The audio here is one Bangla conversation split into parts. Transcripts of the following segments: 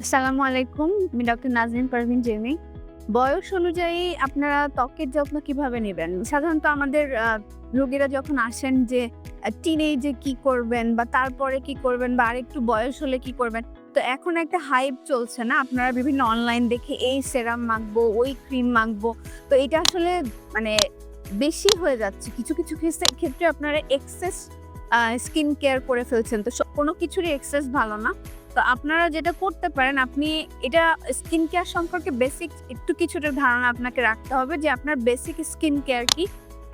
আসসালামু আলাইকুম আমি ডক্টর নাজনীন পারভিন জেমি বয়স অনুযায়ী আপনারা ত্বকের যত্ন কীভাবে নেবেন? সাধারণত আমাদের রোগীরা যখন আসেন যে টিনেজে কি করবেন বা তারপরে কি করবেন বা আরেকটু বয়স হলে কি করবেন, তো এখন একটা হাইপ চলছে না? আপনারা বিভিন্ন অনলাইন দেখে এই সেরাম মাখবো, ওই ক্রিম মাখবো, তো এটা আসলে মানে বেশি হয়ে যাচ্ছে। কিছু কিছু ক্ষেত্রে- ক্ষেত্রে আপনারা এক্সেস স্কিন কেয়ার করে ফেলছেন। তো কোনো কিছুরই এক্সেস ভালো না। তো আপনারা যেটা করতে পারেন, আপনি এটা স্কিন কেয়ার সম্পর্কে বেসিক একটু কিছুটা ধারণা আপনাকে রাখতে হবে যে আপনার বেসিক স্কিন কেয়ার কি।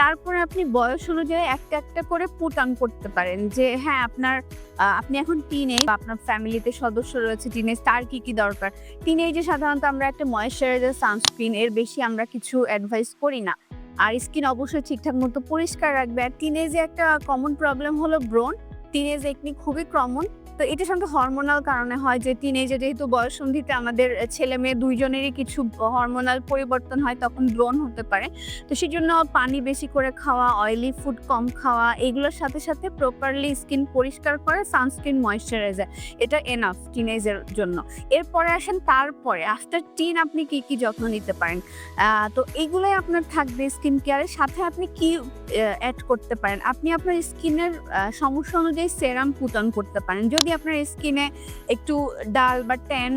তারপরে আপনি বয়স অনুযায়ী একটা একটা করে পুট অন করতে পারেন যে হ্যাঁ আপনার আপনি এখন টিনেজ আপনার ফ্যামিলিতে সদস্য রয়েছে টিনেজ তার কি কি দরকার? টিনেজে সাধারণত আমরা একটা ময়েশ্চারাইজার সানস্ক্রিন এর বেশি আমরা কিছু অ্যাডভাইস করি না। আর স্কিন অবশ্যই ঠিকঠাক মতো পরিষ্কার রাখবে। আর টিনেজে একটা কমন প্রবলেম হলো ব্রন টিনেজ একনি খুবই কমন তো এটা সাধারণত হরমোনাল কারণে হয় যে টিনেজে যেহেতু বয়সন্ধিতে আমাদের ছেলে মেয়ে দুইজনেরই কিছু হরমোনাল পরিবর্তন হয়, তখন ব্রণ হতে পারে। তো সেই জন্য পানি বেশি করে খাওয়া অয়েলি ফুড কম খাওয়া, এগুলোর সাথে সাথে প্রপারলি স্কিন পরিষ্কার করে সানস্ক্রিন ময়েশ্চারাইজার এটা এনাফ টিনেজের জন্য। এরপরে আসেন তারপরে আফটার টিন আপনি কি কি যত্ন নিতে পারেন? তো এগুলোই আপনার থাকবে স্কিন কেয়ারের সাথে আপনি কি অ্যাড করতে পারেন? আপনি আপনার স্কিনের সমস্যা অনুযায়ী সেরাম পুটন করতে পারেন। যদি আপনার স্কিনে একটু ডাল বা ট্যান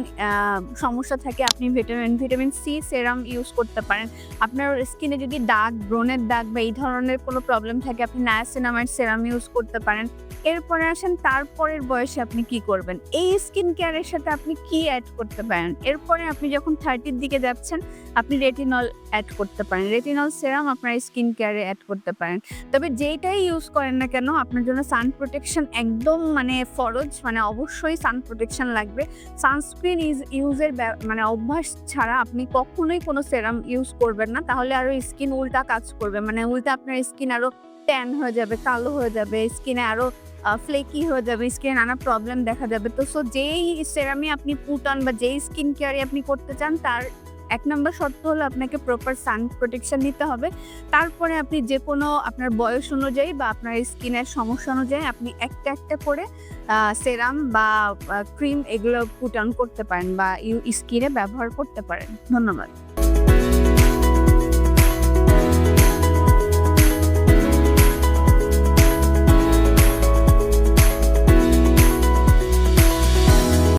সমস্যা থাকে, আপনি vitamin vitamin C serum use করতে পারেন। আপনার স্কিনে যদি দাগ, ব্রণের দাগ বা এই ধরনের কোনো প্রবলেম থাকে, আপনি নায়াসিনামাইড সেরাম ইউজ করতে পারেন। এরপরে আসেন, তারপরের বয়সে আপনি কি করবেন? এই স্কিন কেয়ারের সাথে আপনি কি অ্যাড করতে পারেন? এরপরে আপনি যখন থার্টির দিকে যাচ্ছেন, আপনি রেটিনল অ্যাড করতে পারেন। রেটিনল সেরাম আপনার স্কিন কেয়ারে অ্যাড করতে পারেন। তবে যেইটাই ইউজ করেন না কেন, আপনার জন্য সান প্রোটেকশন একদম মানে ফরজ। মানে অবশ্যই সান প্রোটেকশন লাগবে। সানস্ক্রিন ইজ ইউজের মানে অভ্যাস ছাড়া আপনি কখনোই কোনো সেরাম ইউজ করবেন না। তাহলে আরও স্কিন উল্টা কাজ করবে। মানে উল্টা আপনার স্কিন আরও ট্যান হয়ে যাবে, কালো হয়ে যাবে স্কিনে আরও ফ্লেকি হয়ে যাবে স্কিনে নানা প্রবলেম দেখা যাবে। তো সো যেই সেরামি আপনি পুটান বা যেই স্কিন কেয়ারে আপনি করতে চান, তার এক নম্বর শর্ত হলো আপনাকে প্রপার সান প্রোটেকশন নিতে হবে। তারপরে আপনি যে কোনো আপনার বয়স অনুযায়ী বা আপনার স্কিনের সমস্যা অনুযায়ী আপনি একটা একটা করে সেরাম বা ক্রিম এগুলো পুট অন করতে পারেন বা স্কিনে ব্যবহার করতে পারেন। ধন্যবাদ।